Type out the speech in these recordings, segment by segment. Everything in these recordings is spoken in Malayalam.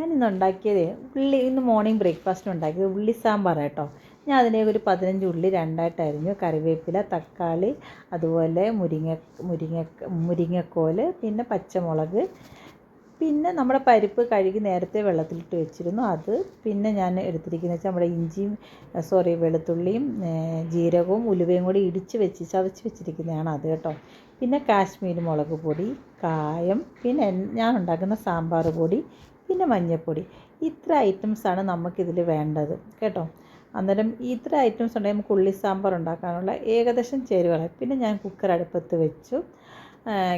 ഞാൻ ഇന്ന് ഉണ്ടാക്കിയത് ഉള്ളി ഇന്ന് മോർണിംഗ് ബ്രേക്ക്ഫാസ്റ്റിന് ഉണ്ടാക്കിയത് ഉള്ളി സാമ്പാർ കേട്ടോ ഞാൻ അതിനെ ഒരു പതിനഞ്ച് ഉള്ളി രണ്ടായിട്ട് അരിഞ്ഞു. കറിവേപ്പില തക്കാളി അതുപോലെ മുരിങ്ങ മുരിങ്ങ മുരിങ്ങക്കോൽ പിന്നെ പച്ചമുളക്. പിന്നെ നമ്മുടെ പരിപ്പ് കഴുകി നേരത്തെ വെള്ളത്തിലിട്ട് വെച്ചിരുന്നു. അത് പിന്നെ ഞാൻ എടുത്തിരിക്കുന്നത് വെച്ചാൽ നമ്മുടെ ഇഞ്ചിയും സോറി വെളുത്തുള്ളിയും ജീരകവും ഉലുവയും കൂടി ഇടിച്ച് വെച്ച് ചതച്ച് വെച്ചിരിക്കുന്നതാണ് അത് കേട്ടോ. പിന്നെ കാശ്മീരി മുളക് പൊടി കായം പിന്നെ ഞാൻ ഉണ്ടാക്കുന്ന സാമ്പാർ പൊടി പിന്നെ മഞ്ഞൾപ്പൊടി ഇത്ര ഐറ്റംസാണ് നമുക്കിതിൽ വേണ്ടത്. കേട്ടോ? അന്നേരം ഇത്ര ഐറ്റംസ് ഉണ്ടെങ്കിൽ നമുക്ക് ഉള്ളി സാമ്പാർ ഉണ്ടാക്കാനുള്ള ഏകദേശം ചേരുവകൾ പിന്നെ ഞാൻ കുക്കർ അടുപ്പത്ത് വെച്ചു.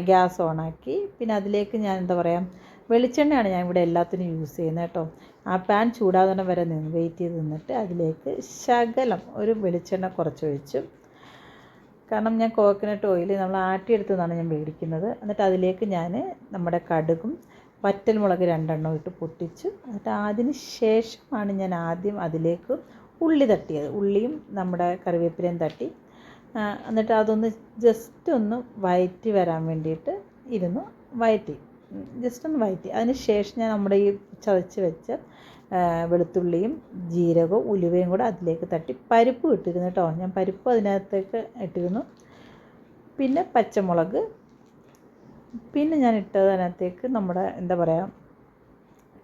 ഗ്യാസ് ഓണാക്കി പിന്നെ അതിലേക്ക് ഞാൻ എന്താ പറയുക വെളിച്ചെണ്ണയാണ് ഞാൻ ഇവിടെ എല്ലാത്തിനും യൂസ് ചെയ്യുന്നത് കേട്ടോ. ആ പാൻ ചൂടാകുന്ന വരെ നിന്ന് വെയിറ്റ് ചെയ്ത് നിന്നിട്ട് അതിലേക്ക് ശകലം ഒരു വെളിച്ചെണ്ണ കുറച്ചൊഴിച്ചു കാരണം ഞാൻ കോക്കനട്ട് ഓയിൽ നമ്മൾ ആട്ടിയെടുത്തതാണ് ഞാൻ മേടിക്കുന്നത്. എന്നിട്ട് അതിലേക്ക് ഞാൻ നമ്മുടെ കടുകും വറ്റൽമുളക് രണ്ടെണ്ണം ഇട്ട് പൊട്ടിച്ച് എന്നിട്ട് അതിന് ശേഷമാണ് ഞാൻ ആദ്യം അതിലേക്ക് ഉള്ളി തട്ടിയത്. ഉള്ളിയും നമ്മുടെ കറിവേപ്പിലയും തട്ടി. എന്നിട്ട് അതൊന്ന് ജസ്റ്റ് ഒന്ന് വയറ്റി വരാൻ വേണ്ടിയിട്ട് ഇരുന്നു വയറ്റി. ജസ്റ്റ് ഒന്ന് വയറ്റി. അതിന് ശേഷം ഞാൻ നമ്മുടെ ഈ ചതച്ച് വെച്ച വെളുത്തുള്ളിയും ജീരകവും ഉലുവയും കൂടെ അതിലേക്ക് തട്ടി പരിപ്പ് ഇട്ടിരുന്നു കേട്ടോ. ഞാൻ പരിപ്പ് അതിനകത്തേക്ക് ഇട്ടിരുന്നു. പിന്നെ പച്ചമുളക് പിന്നെ ഞാൻ ഇട്ടത് അതിനകത്തേക്ക് നമ്മുടെ എന്താ പറയുക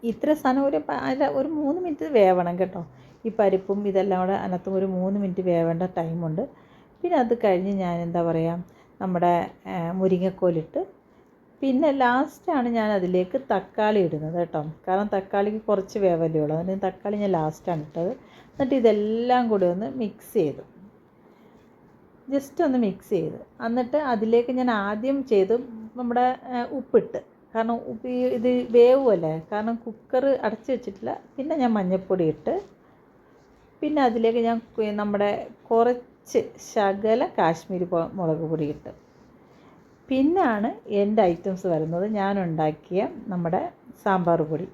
ഇത്ര സാധനം ഒരു അല്ല ഒരു മൂന്ന് മിനിറ്റ് വേവണം കേട്ടോ. ഈ പരിപ്പും ഇതെല്ലാം കൂടെ അതിനകത്തും ഒരു മൂന്ന് മിനിറ്റ് വേവേണ്ട ടൈമുണ്ട് പിന്നെ അത് കഴിഞ്ഞ് ഞാൻ എന്താ പറയുക നമ്മുടെ മുരിങ്ങക്കോലിട്ട് പിന്നെ ലാസ്റ്റാണ് ഞാൻ അതിലേക്ക് തക്കാളി ഇടുന്നത് കേട്ടോ. കാരണം തക്കാളിക്ക് കുറച്ച് വേവല്ലേ ഉള്ളൂ. അതിന് തക്കാളി ഞാൻ ലാസ്റ്റാണ് ഇട്ടത്. എന്നിട്ട് ഇതെല്ലാം കൂടി ഒന്ന് മിക്സ് ചെയ്തു. ജസ്റ്റ് ഒന്ന് മിക്സ് ചെയ്ത്. എന്നിട്ട് അതിലേക്ക് ഞാൻ ആദ്യം ചെയ്ത് നമ്മുടെ ഉപ്പിട്ട്. കാരണം ഉപ്പ് ഇത് വേവുമല്ലേ കാരണം കുക്കർ അടച്ച് വെച്ചിട്ടില്ല. പിന്നെ ഞാൻ മഞ്ഞൾപ്പൊടി ഇട്ട് പിന്നെ അതിലേക്ക് ഞാൻ നമ്മുടെ കുറച്ച് ശകല കാശ്മീരി മുളക് പൊടി ഇട്ട്. പിന്നാണ് എന്റെ ഐറ്റംസ് വരുന്നത്. ഞാൻ ഉണ്ടാക്കിയ നമ്മുടെ സാമ്പാർ പൊടി.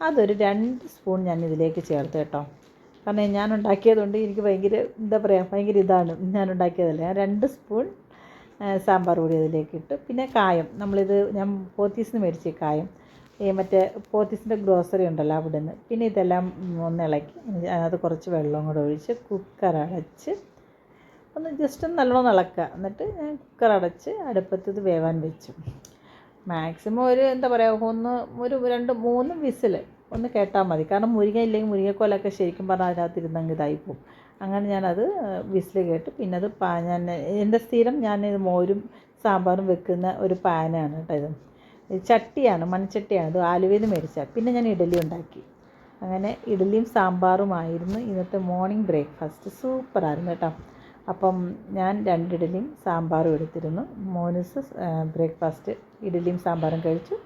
അതൊരു രണ്ട് സ്പൂൺ ഞാൻ ഇതിലേക്ക് ചേർത്ത് കേട്ടോ. കാരണം ഞാൻ ഉണ്ടാക്കിയതുകൊണ്ട് എനിക്ക് ഭയങ്കര എന്താ പറയുക ഭയങ്കര ഇതാണ് ഞാൻ ഉണ്ടാക്കിയതല്ലേ ഞാൻ രണ്ട് സ്പൂൺ സാമ്പാർ പൊടി അതിലേക്ക് ഇട്ട്. പിന്നെ കായം. നമ്മളിത് ഞാൻ പോത്തീസിന് മേടിച്ച കായം. ഈ മറ്റേ പോത്തീസിന്റെ ഗ്രോസറി ഉണ്ടല്ലോ അവിടെ നിന്ന് പിന്നെ ഇതെല്ലാം ഒന്ന് ഇളക്കി. അതിനകത്ത് കുറച്ച് വെള്ളവും കൂടെ ഒഴിച്ച് കുക്കർ അടച്ച് ഒന്ന് ജസ്റ്റ് ഒന്ന് നല്ലോണം ഇളക്കുക. എന്നിട്ട് ഞാൻ കുക്കർ അടച്ച് അടുപ്പത്ത് ഇത് വേവാൻ വെച്ചു. മാക്സിമം ഒരു എന്താ പറയുക ഒന്ന് ഒരു രണ്ട് മൂന്ന് വിസിൽ ഒന്ന് കേട്ടാൽ മതി. കാരണം മുരിങ്ങ ഇല്ലെങ്കിൽ മുരിങ്ങക്കോലൊക്കെ ശരിക്കും പറഞ്ഞാൽ അതിനകത്ത് ഇരുന്നങ്ങ് ഇതായിപ്പോവും അങ്ങനെ ഞാനത് വിസിൽ കേട്ട് പിന്നെ അത് പാ ഞാൻ എന്റെ സ്ഥിരം ഞാൻ മോരും സാമ്പാറും വെക്കുന്ന ഒരു പാനാണ് കേട്ടോ ഇത്. ചട്ടിയാണ് മൺചട്ടിയാണ്. ഇത് ആലുവയിൽ നിന്ന് മേടിച്ചാൽ പിന്നെ ഞാൻ ഇഡലി ഉണ്ടാക്കി. അങ്ങനെ ഇഡലിയും സാമ്പാറുമായിരുന്നു ഇന്നത്തെ മോർണിംഗ് ബ്രേക്ക്ഫാസ്റ്റ് സൂപ്പറായിരുന്നു കേട്ടോ. അപ്പം ഞാൻ രണ്ട് ഇഡലിയും സാമ്പാറും എടുത്തിരുന്നു. മോനുസ് ബ്രേക്ക്ഫാസ്റ്റ് ഇഡലിയും സാമ്പാറും കഴിച്ചു.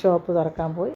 ഷോപ്പ് തുറക്കാൻ പോയി.